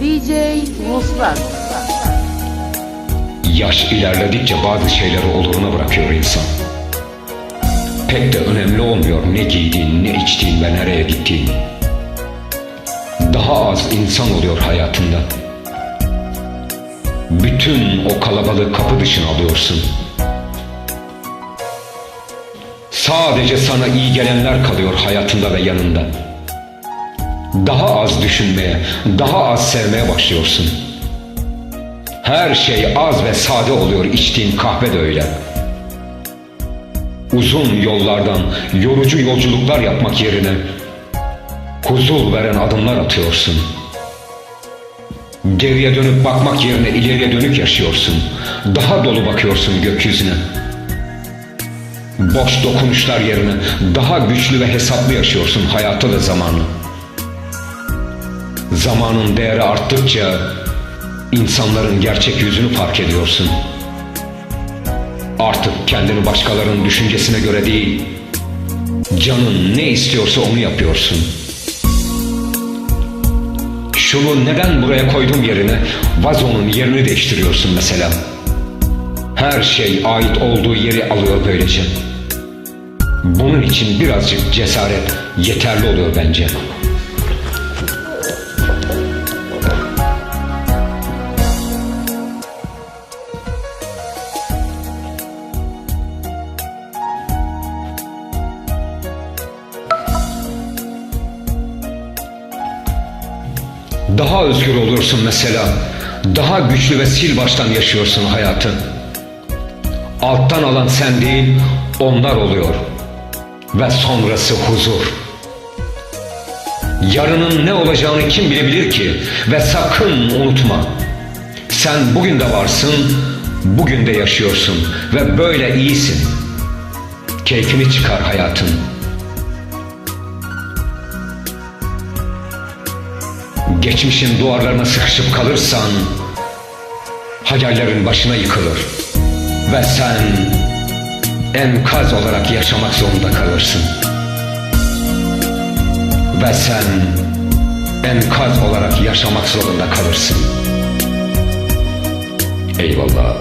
DJ Muslat. Yaş ilerledikçe bazı şeyleri oluruna bırakıyor insan. Pek de önemli olmuyor ne giydiğin, ne içtiğin ve nereye gittiğin. Daha az insan oluyor hayatında. Bütün o kalabalığı kapı dışına alıyorsun. Sadece sana iyi gelenler kalıyor hayatında ve yanında. Daha az düşünmeye, daha az sevmeye başlıyorsun. Her şey az ve sade oluyor içtiğin kahve de öyle. Uzun yollardan yorucu yolculuklar yapmak yerine huzur veren adımlar atıyorsun. Geriye dönüp bakmak yerine ileriye dönük yaşıyorsun. Daha dolu bakıyorsun gökyüzüne. Boş dokunuşlar yerine daha güçlü ve hesaplı yaşıyorsun hayatı ve zamanı. Zamanın değeri arttıkça insanların gerçek yüzünü fark ediyorsun. Artık kendini başkalarının düşüncesine göre değil, canın ne istiyorsa onu yapıyorsun. Şunu neden buraya koydum yerine vazonun yerini değiştiriyorsun mesela. Her şey ait olduğu yeri alıyor böylece. Bunun için birazcık cesaret yeterli oluyor bence. Daha özgür olursun mesela. Daha güçlü ve sil baştan yaşıyorsun hayatı. Alttan alan sen değil, onlar oluyor. Ve sonrası huzur. Yarının ne olacağını kim bilebilir ki? Ve sakın unutma. Sen bugün de varsın, bugün de yaşıyorsun ve böyle iyisin. Keyfini çıkar hayatın. Geçmişin duvarlarına sıkışıp kalırsan hayallerin başına yıkılır ve sen enkaz olarak yaşamak zorunda kalırsın. Ve sen enkaz olarak yaşamak zorunda kalırsın. Eyvallah.